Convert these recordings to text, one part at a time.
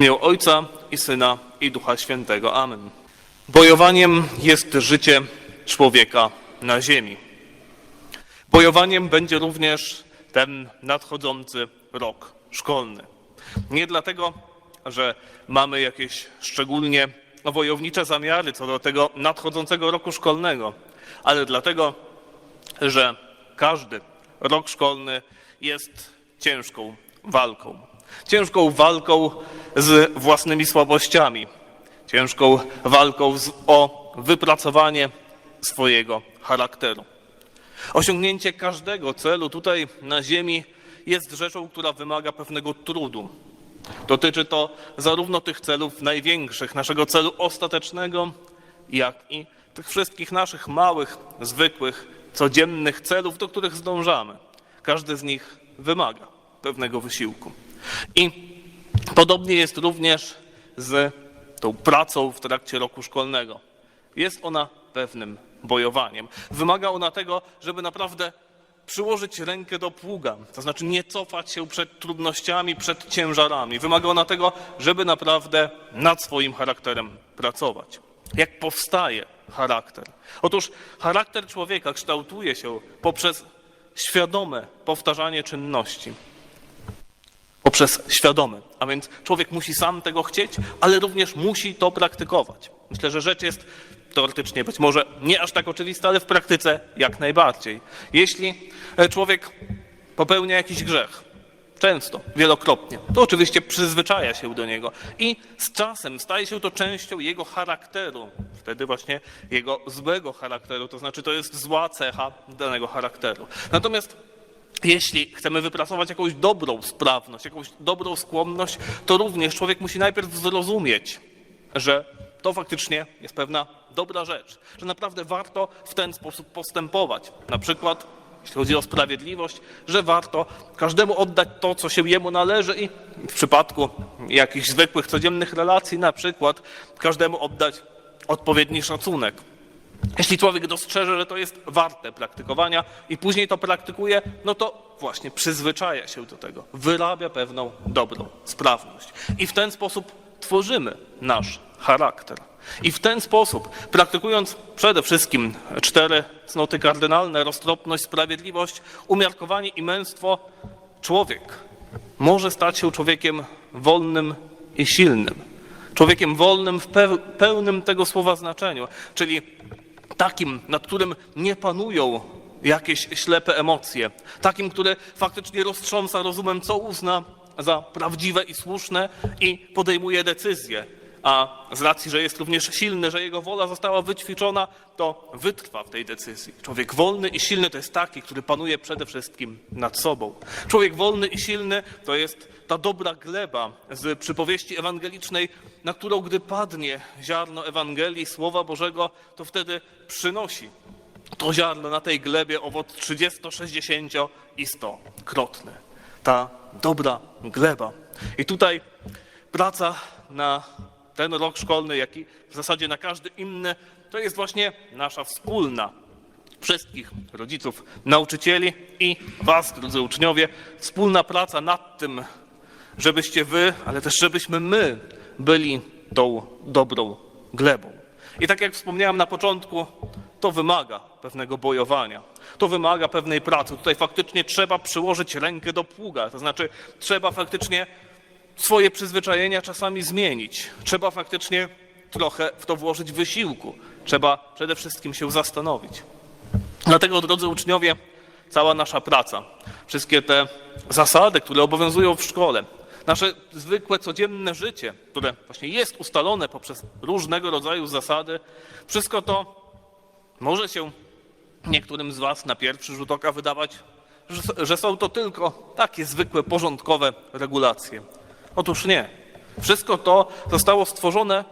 imię Ojca i Syna i Ducha Świętego. Amen. Bojowaniem jest życie człowieka na ziemi. Bojowaniem będzie również ten nadchodzący rok szkolny. Nie dlatego, że mamy jakieś szczególnie wojownicze zamiary co do tego nadchodzącego roku szkolnego, ale dlatego, że każdy rok szkolny jest ciężką walką. Ciężką walką z własnymi słabościami, ciężką walką z, o wypracowanie swojego charakteru. Osiągnięcie każdego celu tutaj na Ziemi jest rzeczą, która wymaga pewnego trudu. Dotyczy to zarówno tych celów największych, naszego celu ostatecznego, jak i tych wszystkich naszych małych, zwykłych, codziennych celów, do których zdążamy. Każdy z nich wymaga pewnego wysiłku. I podobnie jest również z tą pracą w trakcie roku szkolnego. Jest ona pewnym bojowaniem. Wymaga ona tego, żeby naprawdę przyłożyć rękę do pługa, to znaczy nie cofać się przed trudnościami, przed ciężarami. Wymaga ona tego, żeby naprawdę nad swoim charakterem pracować. Jak powstaje charakter? Otóż charakter człowieka kształtuje się poprzez świadome powtarzanie czynności poprzez świadome. A więc człowiek musi sam tego chcieć, ale również musi to praktykować. Myślę, że rzecz jest teoretycznie być może nie aż tak oczywista, ale w praktyce jak najbardziej. Jeśli e, człowiek popełnia jakiś grzech, często, wielokrotnie, to oczywiście przyzwyczaja się do niego i z czasem staje się to częścią jego charakteru, wtedy właśnie jego złego charakteru, to znaczy to jest zła cecha danego charakteru. Natomiast jeśli chcemy wypracować jakąś dobrą sprawność, jakąś dobrą skłonność, to również człowiek musi najpierw zrozumieć, że to faktycznie jest pewna dobra rzecz, że naprawdę warto w ten sposób postępować. Na przykład, jeśli chodzi o sprawiedliwość, że warto każdemu oddać to, co się jemu należy i w przypadku jakichś zwykłych, codziennych relacji, na przykład każdemu oddać odpowiedni szacunek. Jeśli człowiek dostrzeże, że to jest warte praktykowania i później to praktykuje, no to właśnie przyzwyczaja się do tego, wyrabia pewną dobrą sprawność. I w ten sposób tworzymy nasz charakter. I w ten sposób, praktykując przede wszystkim cztery cnoty kardynalne, roztropność, sprawiedliwość, umiarkowanie i męstwo, człowiek może stać się człowiekiem wolnym i silnym. Człowiekiem wolnym w peł- pełnym tego słowa znaczeniu, czyli takim, nad którym nie panują jakieś ślepe emocje, takim, który faktycznie roztrząsa rozumem, co uzna za prawdziwe i słuszne i podejmuje decyzje. A z racji, że jest również silny, że jego wola została wyćwiczona, to wytrwa w tej decyzji. Człowiek wolny i silny to jest taki, który panuje przede wszystkim nad sobą. Człowiek wolny i silny to jest ta dobra gleba z przypowieści ewangelicznej, na którą gdy padnie ziarno Ewangelii, Słowa Bożego, to wtedy przynosi to ziarno na tej glebie owoc 30, 60 i 100-krotny. Ta dobra gleba. I tutaj praca na ten rok szkolny, jak i w zasadzie na każdy inny, to jest właśnie nasza wspólna wszystkich rodziców, nauczycieli i Was, drodzy uczniowie, wspólna praca nad tym, żebyście Wy, ale też żebyśmy my byli tą dobrą glebą. I tak jak wspomniałem na początku, to wymaga pewnego bojowania, to wymaga pewnej pracy. Tutaj faktycznie trzeba przyłożyć rękę do pługa, to znaczy trzeba faktycznie swoje przyzwyczajenia czasami zmienić. Trzeba faktycznie trochę w to włożyć wysiłku. Trzeba przede wszystkim się zastanowić. Dlatego, drodzy uczniowie, cała nasza praca, wszystkie te zasady, które obowiązują w szkole, nasze zwykłe, codzienne życie, które właśnie jest ustalone poprzez różnego rodzaju zasady, wszystko to może się niektórym z Was na pierwszy rzut oka wydawać, że, są to tylko takie zwykłe, porządkowe regulacje. Otóż nie. Wszystko to zostało stworzone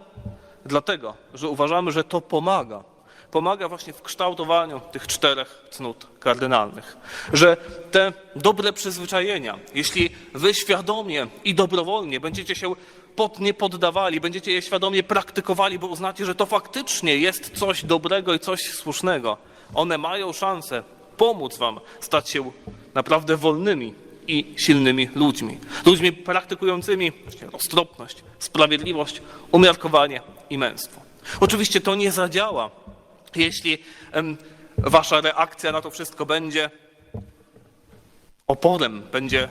dlatego, że uważamy, że to pomaga. Pomaga właśnie w kształtowaniu tych czterech cnót kardynalnych. Że te dobre przyzwyczajenia, jeśli wy świadomie i dobrowolnie będziecie się pod nie poddawali, będziecie je świadomie praktykowali, bo uznacie, że to faktycznie jest coś dobrego i coś słusznego, one mają szansę pomóc wam stać się naprawdę wolnymi i silnymi ludźmi. Ludźmi praktykującymi roztropność, sprawiedliwość, umiarkowanie i męstwo. Oczywiście to nie zadziała, jeśli wasza reakcja na to wszystko będzie oporem, będzie,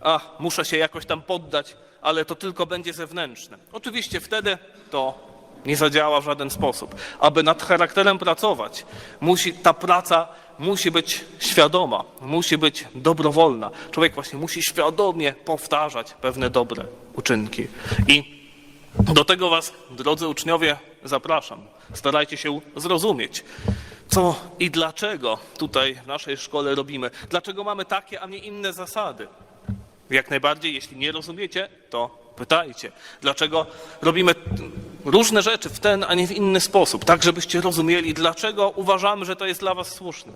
a muszę się jakoś tam poddać, ale to tylko będzie zewnętrzne. Oczywiście wtedy to nie zadziała w żaden sposób. Aby nad charakterem pracować, musi, ta praca musi być świadoma, musi być dobrowolna. Człowiek właśnie musi świadomie powtarzać pewne dobre uczynki. I do tego Was, drodzy uczniowie, zapraszam. Starajcie się zrozumieć, co i dlaczego tutaj w naszej szkole robimy. Dlaczego mamy takie, a nie inne zasady. Jak najbardziej, jeśli nie rozumiecie, to pytajcie. Dlaczego robimy różne rzeczy w ten, a nie w inny sposób, tak żebyście rozumieli, dlaczego uważamy, że to jest dla Was słuszne.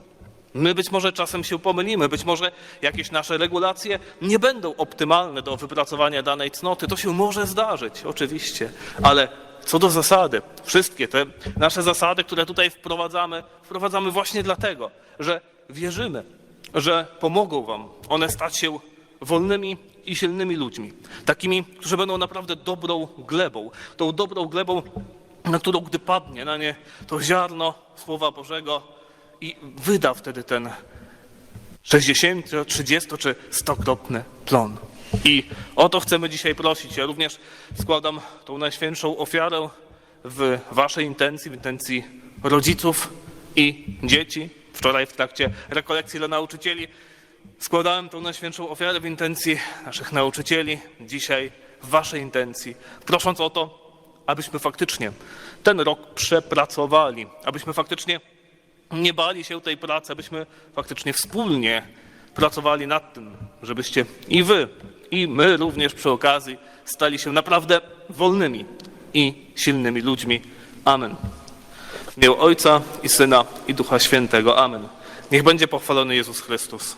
My być może czasem się pomylimy, być może jakieś nasze regulacje nie będą optymalne do wypracowania danej cnoty. To się może zdarzyć, oczywiście, ale co do zasady, wszystkie te nasze zasady, które tutaj wprowadzamy, wprowadzamy właśnie dlatego, że wierzymy, że pomogą Wam one stać się wolnymi i silnymi ludźmi. Takimi, którzy będą naprawdę dobrą glebą. Tą dobrą glebą, na którą gdy padnie na nie to ziarno Słowa Bożego i wyda wtedy ten 60, 30 czy 100-krotny plon. I o to chcemy dzisiaj prosić. Ja również składam tą najświętszą ofiarę w Waszej intencji, w intencji rodziców i dzieci. Wczoraj w trakcie rekolekcji dla nauczycieli składałem tą najświętszą ofiarę w intencji naszych nauczycieli. Dzisiaj w Waszej intencji, prosząc o to, abyśmy faktycznie ten rok przepracowali, abyśmy faktycznie nie bali się tej pracy, abyśmy faktycznie wspólnie pracowali nad tym, żebyście i wy, i my również przy okazji stali się naprawdę wolnymi i silnymi ludźmi. Amen. W imię Ojca i Syna i Ducha Świętego. Amen. Niech będzie pochwalony Jezus Chrystus.